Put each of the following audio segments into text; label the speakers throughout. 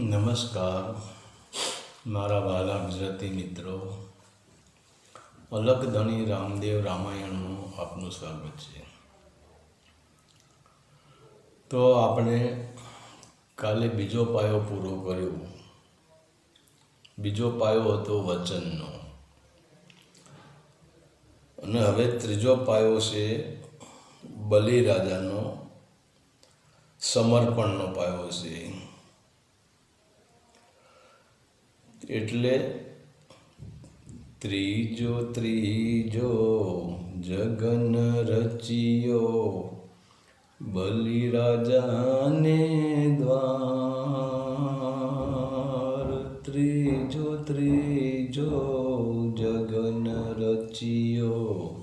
Speaker 1: નમસ્કાર. મારા વાલા ગુજરાતી મિત્રો, અલગ ધણી રામદેવ રામાયણનું આપનું સ્વાગત છે. તો આપણે કાલે બીજો પાયો પૂરો કર્યો. બીજો પાયો હતો વચનનો. અને હવે ત્રીજો પાયો છે બલિરાજાનો સમર્પણનો પાયો છે. એટલે ત્રીજો ત્રીજો જગન રચિયો બલિરાજાને દ્વાર. ત્રીજો ત્રીજો જગન રચિયો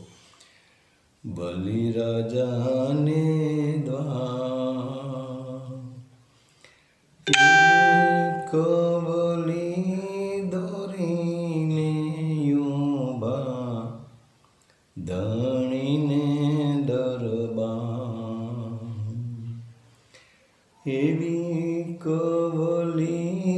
Speaker 1: બલિરાજાને એવી કવલી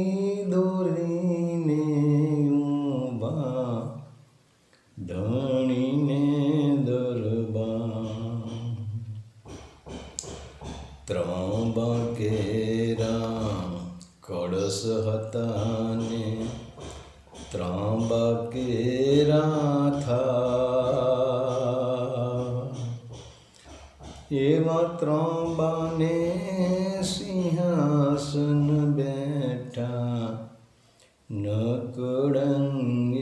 Speaker 1: નકળંગીરા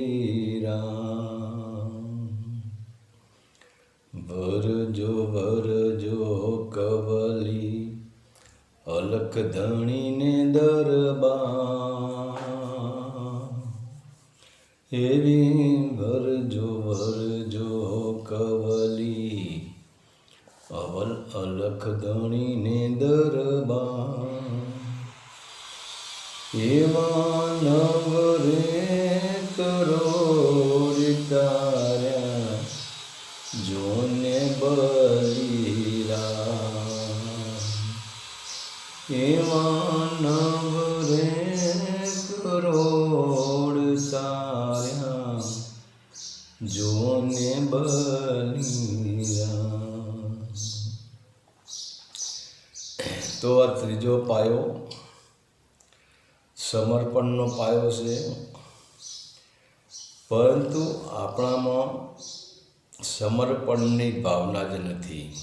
Speaker 1: ભરજો ભરજો કવલી, અલખ ધણીને દરબા એવી ભરજો ભરજો કવલી, અવલ અલખ ધણીને દરબા એવા કરોડ તાર્યા જોને બલીરા એવા નવરે કરોડ તાર્યા જોને બલીરા તો આ ત્રીજો પાયો, સમર્પણનો પાયો છે. પરંતુ આપણામાં સમર્પણની ભાવના જ નથી.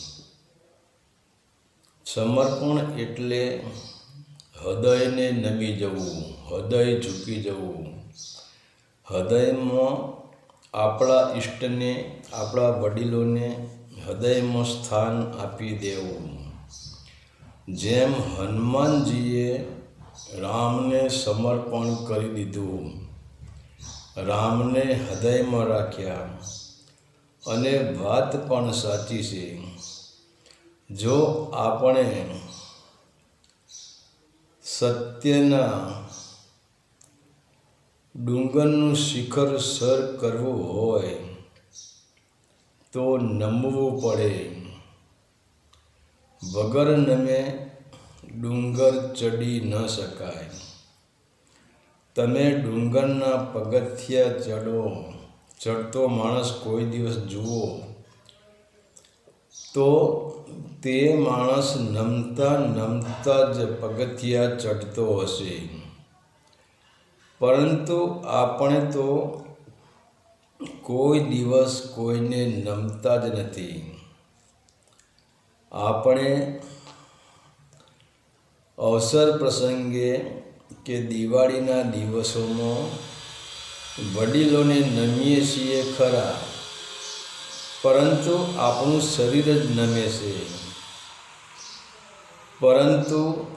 Speaker 1: સમર્પણ એટલે હૃદયને નમી જવું, હૃદય ઝૂકી જવું. હૃદયમાં આપણા ઈષ્ટને, આપણા વડીલોને હૃદયમાં સ્થાન આપી દેવું. જેમ હનુમાનજીએ રામને સમર્પણ કરી દીધું રામને હૃદયમાં રાખ્યા અને વાત પણ સાચી છે. જો આપણે સત્યના ડુંગરનું શિખર સર કરવું હોય તો નમવું પડે. વગર નમે ડુંગર ચડી ન શકાય. તમે ડુંગરના પગથિયા ચડો, ચડતો માણસ કોઈ દિવસ જુઓ, તો તે માણસ નમતા નમતા જ પગથિયા ચડતો હશે. પરંતુ આપણે તો કોઈ દિવસ કોઈને નમતા જ નથી. આપણે અવસર પ્રસંગે કે દિવાળીના દિવસોમાં વડીલોને નમીએ છીએ ખરા, પરંતુ આપણું શરીર જ નમે છે. પરંતુ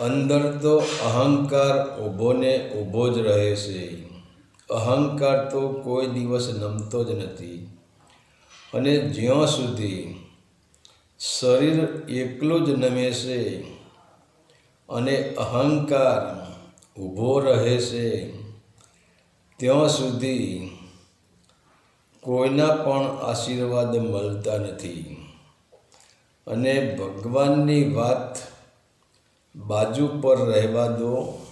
Speaker 1: અંદર તો અહંકાર ઊભો ને ઊભો જ રહે છે. અહંકાર તો કોઈ દિવસ નમતો જ નથી. અને જ્યાં સુધી શરીર એકલું જ નમે છે અને અહંકાર ઊભો રહે છે, ત્યાં સુધી કોઈના પણ આશીર્વાદ મળતા નથી. અને ભગવાનની વાત બાજુ પર રહેવા દો.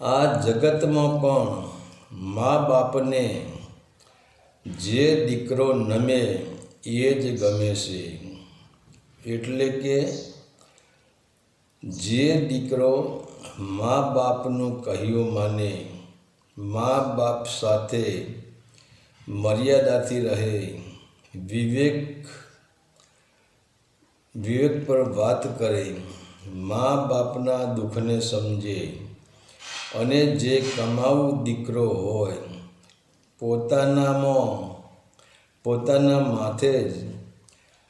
Speaker 1: આ જગતમાં પણ મા બાપને જે દીકરો નમે એ જ ગમે છે. એટલે કે જે દીકરો મા બાપનું કહ્યું માને મા બાપ સાથે મર્યાદાથી રહે, વિવેક વિવેક પર વાત કરે મા બાપના દુઃખને સમજે અને જે કમાવું દીકરો હોય, પોતાનામાં, પોતાના માથે જ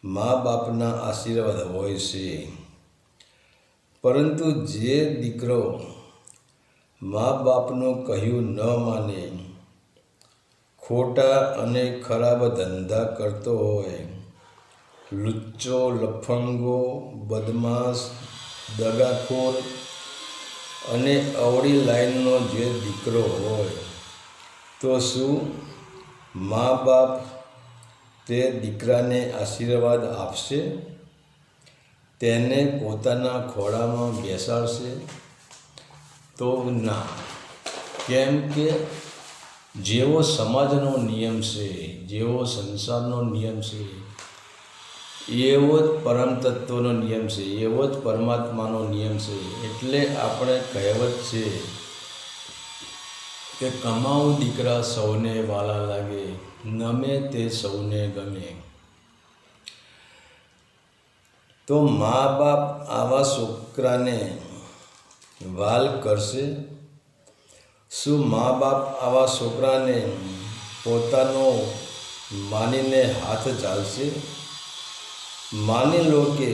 Speaker 1: મા બાપના આશીર્વાદ હોય છે. પરંતુ જે દીકરો મા બાપનું કહ્યું ન માને, ખોટા અને ખરાબ ધંધા કરતો હોય, લુચ્ચો લફંગો, બદમાશ, દગાખોર અને અવળી લાઈનનો જે દીકરો હોય, તો શું મા બાપ તે દીકરાને આશીર્વાદ આપશે? તેને પોતાના ખોળામાં બેસાડશે? તો ના. કેમ કે જેવો સમાજનો નિયમ છે, જેવો સંસારનો નિયમ છે, એવો જ પરમ તત્વનો નિયમ છે, એવો જ પરમાત્માનો નિયમ છે. એટલે આપણે કહેવત છે કે કમાવું દીકરા સૌને વાલા લાગે, નમે તે સૌને ગમે. તો મા બાપ આવા છોકરાને વાલ કરશે? શું મા બાપ આવા છોકરાને પોતાનો માનીને હાથ ચાલશે? માની લો કે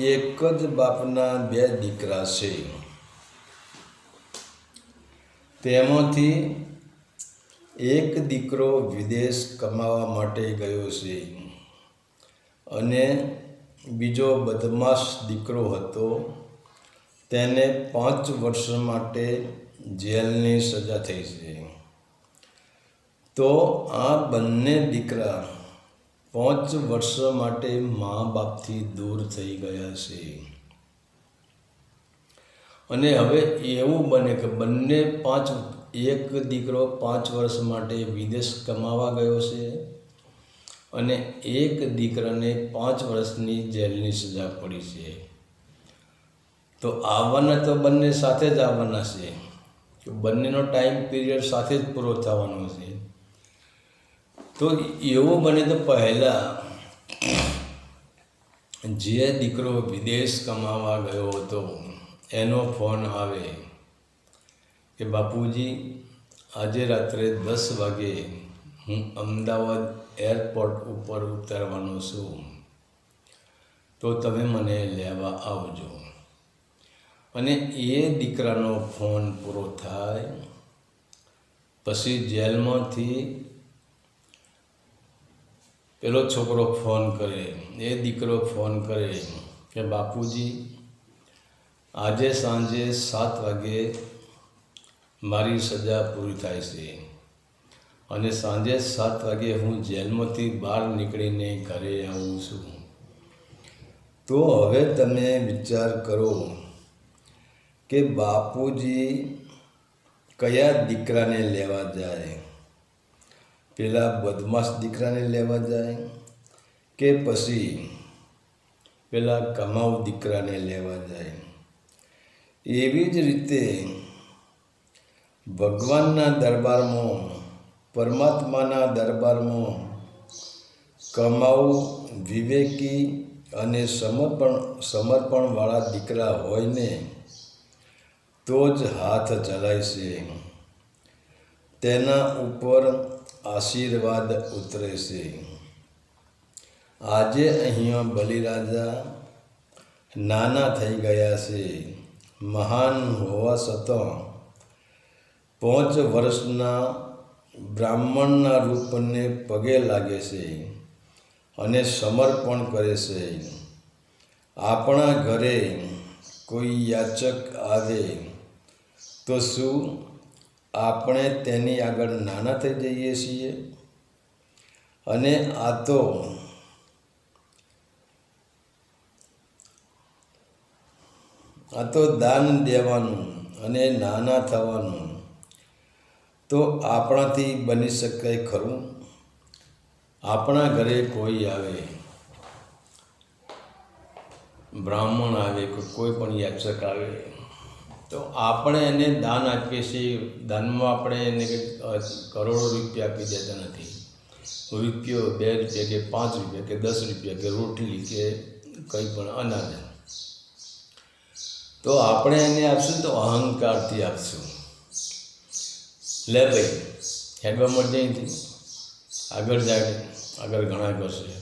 Speaker 1: એક જ બાપના બે દીકરા છે. તેમાંથી એક દીકરો વિદેશ કમાવા માટે ગયો છે. અને બીજો બદમાશ દીકરો હતો, તેને પાંચ વર્ષ માટે જેલની સજા થઈ છે. તો આ બંને દીકરા પાંચ વર્ષ માટે મા બાપથી દૂર થઈ ગયા છે. અને હવે એવું બને કે બંને પાંચ, એક દીકરો પાંચ વર્ષ માટે વિદેશ કમાવા ગયો છે. અને એક દીકરાને પાંચ વર્ષની જેલની સજા પડી છે. તો આવવાના તો બંને સાથે જ આવવાના છે. કે બંનેનો ટાઈમ પીરિયડ સાથે જ પૂરો થવાનો છે. તો એવું બને તો પહેલાં જે દીકરો વિદેશ કમાવા ગયો હતો, એનો ફોન આવે કે બાપુજી, આજે રાત્રે દસ વાગે હું અમદાવાદ એરપોર્ટ ઉપર ઉતરવાનો છું. તો તમે મને લેવા આવજો. અને એ દીકરાનો ફોન પૂરો થાય. પછી જેલમાંથી પેલો છોકરો ફોન કરે. એ દીકરો ફોન કરે કે, બાપુજી, આજે સાંજે સાત વાગે મારી સજા પૂરી થાય છે. અને સાંજે સાત વાગે હું જેલમાંથી બહાર નીકળીને ઘરે આવું છું. તો હવે તમે વિચાર કરો કે બાપુજી કયા દીકરાને લેવા જાય? પેલા બદમાશ દીકરાને લેવા જાય કે પછી પેલા કમાઉ દીકરાને લેવા જાય? એવી જ રીતે ભગવાનના દરબારમાં પરમાત્માના દરબારમાં કમાઉ વિવેકી અને સમર્પણ, સમર્પણવાળા દીકરા હોય ને તો જ હાથ ચલાય છે. તેના ઉપર આશીર્વાદ ઉતરે છે. આજે અહીંયા બલિરાજા નાના થઈ ગયા છે. મહાન હોવા છતાં પાંચ વર્ષના બ્રાહ્મણના રૂપને પગે લાગે છે અને સમર્પણ કરે છે. આપણા ઘરે કોઈ યાચક આવે તો શું આપણે તેની આગળ નાના થઈ જઈએ છીએ? અને આ તો આ તો દાન દેવાનું અને નાના થવાનું તો આપણાથી બની શકાય ખરું? આપણા ઘરે કોઈ આવે, બ્રાહ્મણ આવે કે કોઈ પણ યાચક આવે, તો આપણે એને દાન આપીએ છીએ. દાનમાં આપણે એને કરોડો રૂપિયા આપી દેતા નથી. રૂપિયો બે રૂપિયા કે પાંચ રૂપિયા કે દસ રૂપિયા કે રોટલી કે કંઈ પણ અનાજ. તો આપણે એને આપશું તો અહંકારથી આપશું. લે ભાઈ હેડવા મળજે અહીંથી આગળ જાય આગળ ઘણા કરશે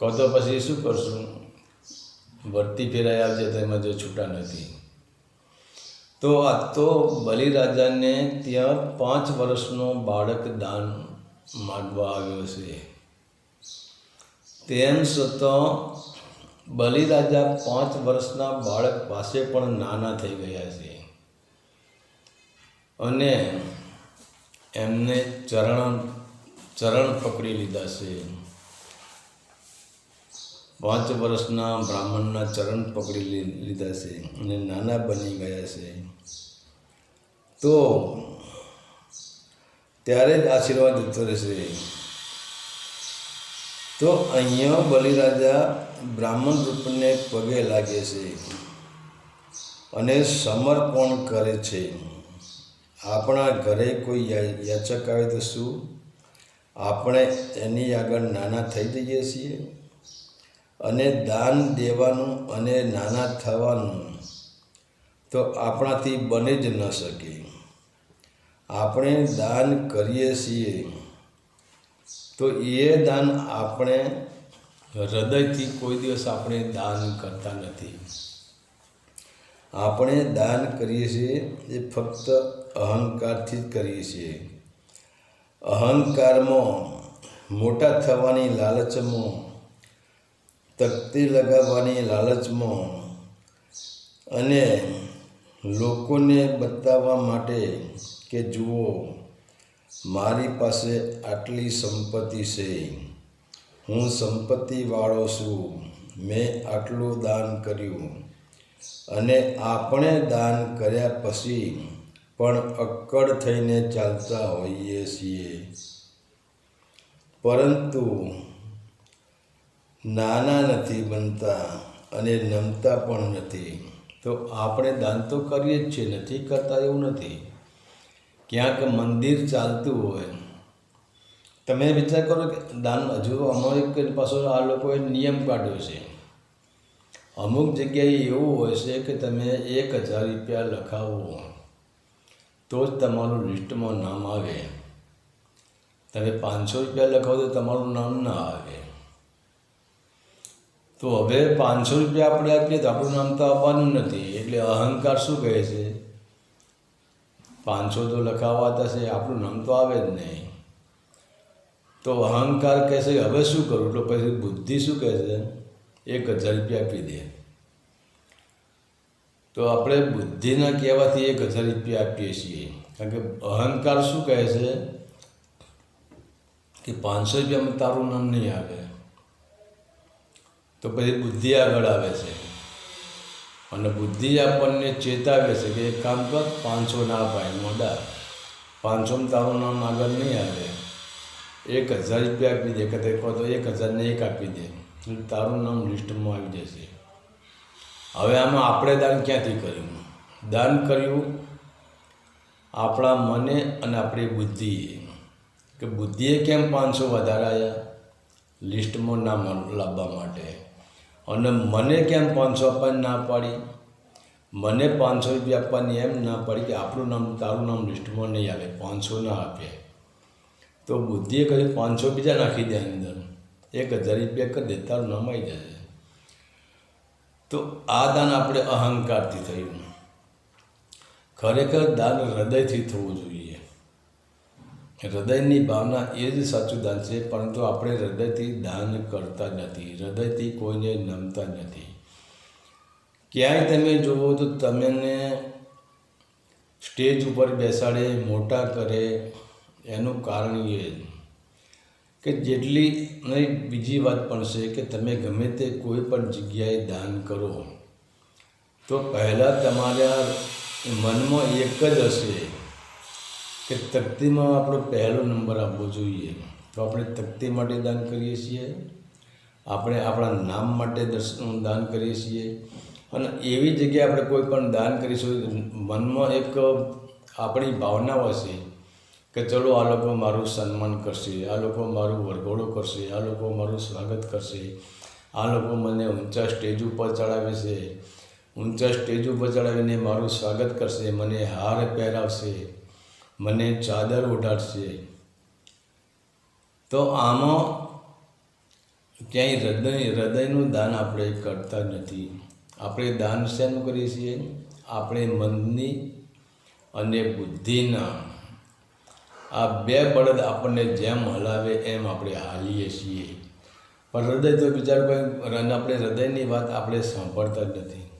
Speaker 1: કહો તો પછી શું કરશું વર્તી ફેરાઈ આવજે તેમાં જો છૂટા નથી તો આ તો બલિરાજાને ત્યાં પાંચ વર્ષનો બાળક દાન માંગવા આવ્યો છે તેમ છતાં બલિરાજા પાંચ વર્ષના બાળક પાસે પણ નાના થઈ ગયા છે અને એમને ચરણ ચરણ પકડી લીધા છે. પાંચ વર્ષના બ્રાહ્મણના ચરણ પકડી લીધા છે અને નાના બની ગયા છે. તો ત્યારે જ આશીર્વાદ જતો રહેશે. તો અહીંયા બલિરાજા બ્રાહ્મણ રૂપને પગે લાગે છે અને સમર્પણ કરે છે. આપણા ઘરે કોઈ યાચક આવે તો શું? આપણે એની આગળ નાના થઈ જઈએ છીએ અને દાન દેવાનું અને નાના થવાનું તો આપણાથી બની જ ન શકે. આપણે દાન કરીએ છીએ તો એ દાન આપણે હૃદયથી કોઈ દિવસ આપણે દાન કરતા નથી. આપણે દાન કરીએ છીએ એ ફક્ત અહંકારથી જ કરીએ છીએ. અહંકારમાં મોટા થવાની લાલચમાં, તકતી લગાવવાની લાલચમાં અને લોકોને બતાવવા માટે કે જુઓ, મારી પાસે આટલી સંપત્તિ છે. હું સંપત્તિવાળો છું. મેં આટલું દાન કર્યું. અને આપણે દાન કર્યા પછી પણ અક્કડ થઈને ચાલતા હોઈએ છીએ. પરંતુ નાના નથી બનતા અને નમતા પણ નથી. તો આપણે દાન તો કરીએ જ છીએ, નથી કરતા એવું નથી. ક્યાંક મંદિર ચાલતું હોય. તમે વિચાર કરો કે દાન હજુ અમારે પાછો આ લોકોએ નિયમ કાઢ્યો છે. અમુક જગ્યાએ એવું હોય છે કે તમે એક હજાર રૂપિયા લખાવો તો જ તમારું લિસ્ટમાં નામ આવે. તમે પાંચસો રૂપિયા લખાવો તો તમારું નામ ના આવે. તો હવે પાંચસો રૂપિયા આપણે આપીએ તો આપણું નામ તો આવવાનું નથી. એટલે અહંકાર શું કહે છે? પાંચસો તો લખાવાતા છે આપણું નામ તો આવે જ નહીં. તો અહંકાર કહે છે, હવે શું કરું? એટલે પછી બુદ્ધિ શું કહે છે? એક હજાર રૂપિયા આપી દે. તો આપણે બુદ્ધિના કહેવાથી એક હજાર રૂપિયા આપીએ છીએ. કારણ કે અહંકાર શું કહે છે? કે પાંચસો રૂપિયામાં તારું નામ નહીં આવે. તો પછી બુદ્ધિ આગળ આવે છે. અને બુદ્ધિ આપણને ચેતાવે છે કે એક કામ કર, પાંચસો ના અપાય મોડા. પાંચસોમાં તારું નામ આગળ નહીં આવે. એક હજાર રૂપિયા આપી દે. કહો તો એક હજારને એક આપી દે. એટલે તારું નામ લિસ્ટમાં આવી જશે. હવે આમાં આપણે દાન ક્યાંથી કર્યું? દાન કર્યું આપણા મને અને આપણી બુદ્ધિએ. કે બુદ્ધિએ કેમ પાંચસો વધારે લિસ્ટમાં નામ લાવવા માટે. અને મને કેમ પાંચસો આપવાની ના પાડી? મને પાંચસો રૂપિયા આપવાની એમ ના પાડી કે આપણું નામ, તારું નામ લિસ્ટમાં નહીં આવે, પાંચસો ના આપે. તો બુદ્ધિએ કહ્યું, પાંચસો બીજા નાખી દે અંદર. એક હજાર રૂપિયા કરી દે, તારું નામ આવી તો આ દાન આપણે અહંકારથી થયું. ખરેખર દાન હૃદયથી થવું જોઈએ. હૃદયની ભાવના એ જ સાચું દાન છે, પરંતુ આપણે હૃદયથી દાન કરતા નથી. હૃદયથી કોઈને નમતા નથી. ક્યાંય તમે જુઓ તો તમને સ્ટેજ ઉપર બેસાડે, મોટા કરે, એનું કારણ એ કે જેટલી નહીં, બીજી વાત પણ છે કે તમે ગમે તે કોઈ પણ જગ્યાએ દાન કરો. તો પહેલાં તમારા મનમાં એક જ હશે કે તકતીમાં આપણો પહેલો નંબર આપવો જોઈએ. તો આપણે તકતી માટે દાન કરીએ છીએ, આપણે આપણા નામ માટે દર્શન દાન કરીએ છીએ. અને એવી જગ્યાએ આપણે કોઈ પણ દાન કરીશું, મનમાં એક આપણી ભાવનાઓ હશે કે ચલો આ લોકો મારું સન્માન કરશે, આ લોકો મારું વરઘોડો કરશે, આ લોકો મારું સ્વાગત કરશે, આ લોકો મને ઊંચા સ્ટેજ ઉપર ચડાવે છે, ઊંચા સ્ટેજ ઉપર ચડાવીને મારું સ્વાગત કરશે, મને હાર પહેરાવશે, મને ચાદર ઉડાડશે તો આમાં ક્યાંય હૃદય, હૃદયનું દાન આપણે કરતા નથી. આપણે દાન શેનું કરીએ છીએ? આપણે મનની અને બુદ્ધિના. આ બે બળદ આપણને જેમ હલાવે એમ આપણે હાલીએ છીએ. પણ હૃદય તો બિચારું કંઈ આપણે હૃદયની વાત આપણે સાંભળતા જ નથી.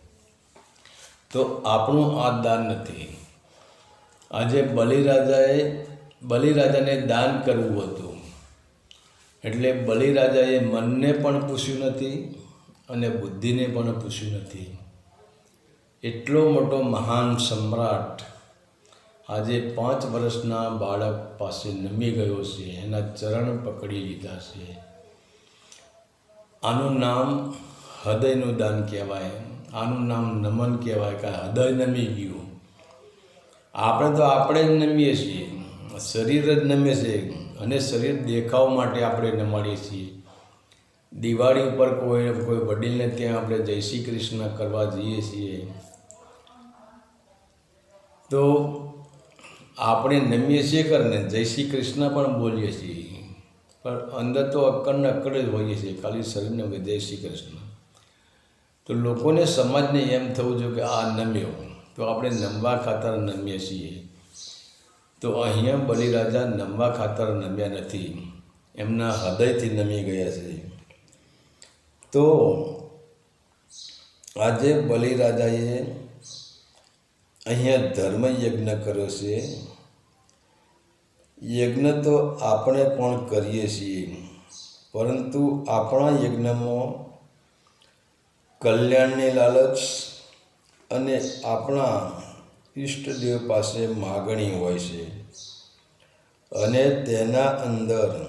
Speaker 1: તો આપણું આ દાન નથી. આજે બલિરાજાએ, બલિરાજાને દાન કરવું હતું. એટલે બલિરાજાએ મનને પણ પૂછ્યું નથી અને બુદ્ધિને પણ પૂછ્યું નથી. એટલો મોટો મહાન સમ્રાટ આજે પાંચ વર્ષના બાળક પાસે નમી ગયો છે, એના ચરણ પકડી લીધા છે. આનું નામ હૃદયનું દાન કહેવાય, આનું નામ નમન કહેવાય, કે હૃદય નમી ગયું. આપણે તો આપણે જ નમીએ છીએ, શરીર જ નમે છે, અને શરીર દેખાવ માટે આપણે નમાડીએ છીએ. દિવાળી ઉપર કોઈ કોઈ વડીલને ત્યાં આપણે જય શ્રી કૃષ્ણ કરવા જઈએ છીએ. તો આપણે નમીએ છીએ કરીને જય શ્રી કૃષ્ણ પણ બોલીએ છીએ. પણ અંદર તો અક્કડને અક્કડ જ હોઈએ છીએ. ખાલી શરીરને જય શ્રી કૃષ્ણ. તો લોકોને સમાજને એમ થવું જોઈએ કે આ નમ્યો તો આપણે નમવા ખાતર નમીએ છીએ. તો અહીંયા બલિરાજા નમવા ખાતર નમ્યા નથી. એમના હૃદયથી નમી ગયા છે. તો આજે બલિરાજાએ અહીંયા ધર્મ યજ્ઞ કર્યો છે. યજ્ઞ તો આપણે પણ કરીએ છીએ, પરંતુ આપણા યજ્ઞમાં કલ્યાણની લાલચ અને આપણા ઈષ્ટદેવ પાસે માગણી હોય છે અને તેના અંદર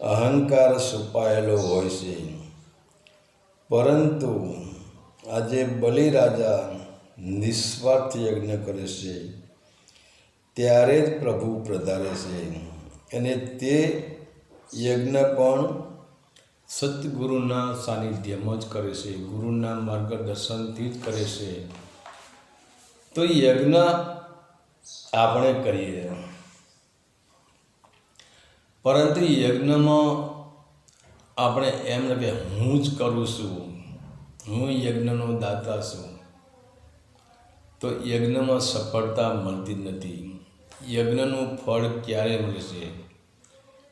Speaker 1: અહંકાર છુપાયેલો હોય છે. પરંતુ આજે બલિરાજા નિસ્વાર્થ યજ્ઞ કરે છે. ત્યારે જ પ્રભુ પ્રધારે છે. અને તે યજ્ઞ પણ સદગુરુના સાનિધ્યમાં જ કરે છે. ગુરુના માર્ગદર્શનથી જ કરે છે. તો યજ્ઞ આપણે કરીએ. પરંતુ યજ્ઞમાં આપણે એમ કે હું જ કરું છું. હું યજ્ઞનો દાતા છું. તો યજ્ઞમાં સફળતા મળતી નથી. યજ્ઞનું ફળ ક્યારે મળશે?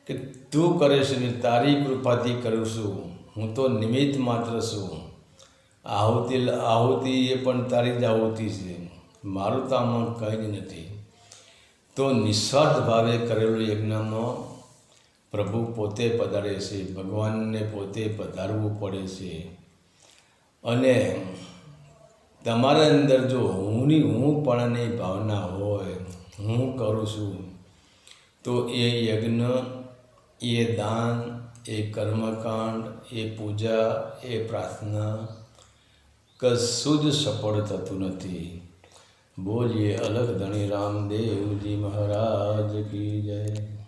Speaker 1: કે તું કરે છે ને તારી કૃપાથી કરું છું. હું તો નિમિત્ત માત્ર છું. આહુતિ આહુતિ એ પણ તારી જ આહુતિ છે. મારું તો આમાં કંઈ જ નથી. તો નિસ્વાર્થ ભાવે કરેલું યજ્ઞમાં પ્રભુ પોતે પધારે છે. ભગવાનને પોતે પધારવું પડે છે. અને તમારા અંદર જો હુંની હું પણની ભાવના હોય હું કરું છું. તો એ યજ્ઞ, એ દાન, એ કર્મકાંડ, એ પૂજા, એ પ્રાર્થના કશું જ સફળ થતું નથી. બોલીએ અલગ ધણી રામદેવજી મહારાજ કી જય.